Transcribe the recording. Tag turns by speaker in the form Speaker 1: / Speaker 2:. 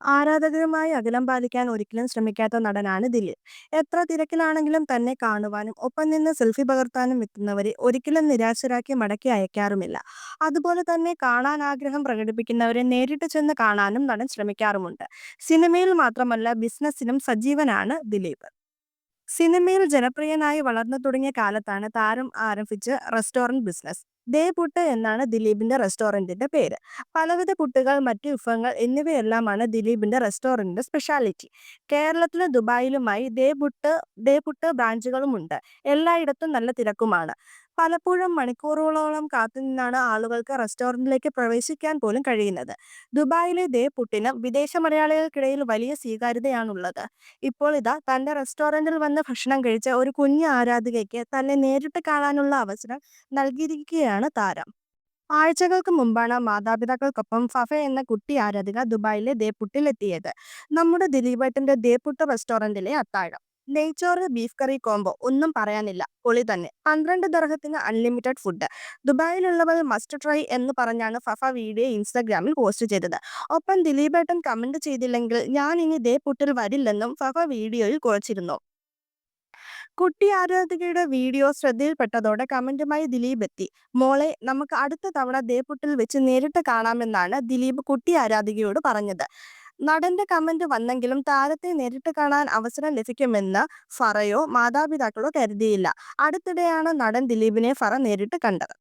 Speaker 1: ആരാധകരുമായി അകലം പാലിക്കാൻ ഒരിക്കലും ശ്രമിക്കാത്ത നടനാണ് ദിലീപ്. എത്ര തിരക്കിലാണെങ്കിലും തന്നെ കാണുവാനും ഒപ്പം നിന്ന് സെൽഫി പകർത്താനും എത്തുന്നവരെ ഒരിക്കലും നിരാശരാക്കി മടക്കി അയക്കാറുമില്ല. അതുപോലെ തന്നെ കാണാൻ ആഗ്രഹം പ്രകടിപ്പിക്കുന്നവരെ നേരിട്ട് ചെന്ന് കാണാനും നടൻ ശ്രമിക്കാറുമുണ്ട്. സിനിമയിൽ മാത്രമല്ല ബിസിനസ്സിനും സജീവനാണ് ദിലീപ്. സിനിമയിൽ ജനപ്രിയനായി വളർന്നു തുടങ്ങിയ കാലത്താണ് താരം ആരംഭിച്ച റെസ്റ്റോറന്റ് ബിസിനസ്. ദേ പുട്ട് എന്നാണ് ദിലീപിന്റെ റെസ്റ്റോറന്റിന്റെ പേര്. പലവിധ പുട്ടുകൾ, മറ്റ് വിഭവങ്ങൾ എന്നിവയെല്ലാമാണ് ദിലീപിന്റെ റെസ്റ്റോറന്റിന്റെ സ്പെഷ്യാലിറ്റി. കേരളത്തിലും ദുബായിലുമായി ദേ പുട്ട് ദേ പുട്ട് ബ്രാഞ്ചുകളുമുണ്ട്. എല്ലായിടത്തും നല്ല തിരക്കുമാണ്. പലപ്പോഴും മണിക്കൂറുകളോളം കാത്തുനിന്നാണ് ആളുകൾക്ക് റെസ്റ്റോറന്റിലേക്ക് പ്രവേശിക്കാൻ പോലും കഴിയുന്നത്. ദുബായിലെ ദേ പുട്ടിന് വിദേശ മലയാളികൾക്കിടയിൽ വലിയ സ്വീകാര്യതയാണുള്ളത്. ഇപ്പോൾ ഇതാ തന്റെ റെസ്റ്റോറന്റിൽ വന്ന് ഭക്ഷണം കഴിച്ച ഒരു കുഞ്ഞ് ആരാധികയ്ക്ക് തന്നെ നേരിട്ട് കാണാനുള്ള അവസരം നൽകിയിരിക്കുകയാണ് താരം. ആഴ്ചകൾക്ക് മുമ്പാണ് മാതാപിതാക്കൾക്കൊപ്പം ഫഫ എന്ന കുട്ടി ആരാധിക ദുബായിലെ ദേപ്പുട്ടിലെത്തിയത്. നമ്മുടെ ദിലീപേട്ടന്റെ ദേപ്പുട്ട് പുട്ട് റെസ്റ്റോറന്റിലെ അത്താഴം. നെയ്ച്ചോറ് ബീഫ് കറി കോംബോ ഒന്നും പറയാനില്ല പൊളി തന്നെ. പന്ത്രണ്ട് ദർഹത്തിന് അൺലിമിറ്റഡ് ഫുഡ്. ദുബായിലുള്ളവർ മസ്റ്റ് ട്രൈ എന്ന് പറഞ്ഞാണ് ഫഫ വീഡിയോ ഇൻസ്റ്റാഗ്രാമിൽ പോസ്റ്റ് ചെയ്തത്. ഒപ്പം ദിലീപേട്ടൻ കമന്റ് ചെയ്തില്ലെങ്കിൽ ഞാൻ ഇനി ദേ പുട്ടിൽ വരില്ലെന്നും ഫഫ വീഡിയോയിൽ കുറിച്ചിരുന്നു. കുട്ടി ആരാധികയുടെ വീഡിയോ ശ്രദ്ധയിൽപ്പെട്ടതോടെ കമന്റുമായി ദിലീപ് എത്തി. മോളെ നമുക്ക് അടുത്ത തവണ ദേപുട്ടിൽ വെച്ച് നേരിട്ട് കാണാമെന്നാണ് ദിലീപ് കുട്ടി ആരാധികയോട് പറഞ്ഞത്. നടന്റെ കമന്റ് വന്നെങ്കിലും താരത്തെ നേരിട്ട് കാണാൻ അവസരം ലഭിക്കുമെന്ന് ഫറയോ മാതാപിതാക്കളോ കരുതിയില്ല. അടുത്തിടെയാണ് നടൻ ദിലീപിനെ ഫറ നേരിട്ട് കണ്ടത്.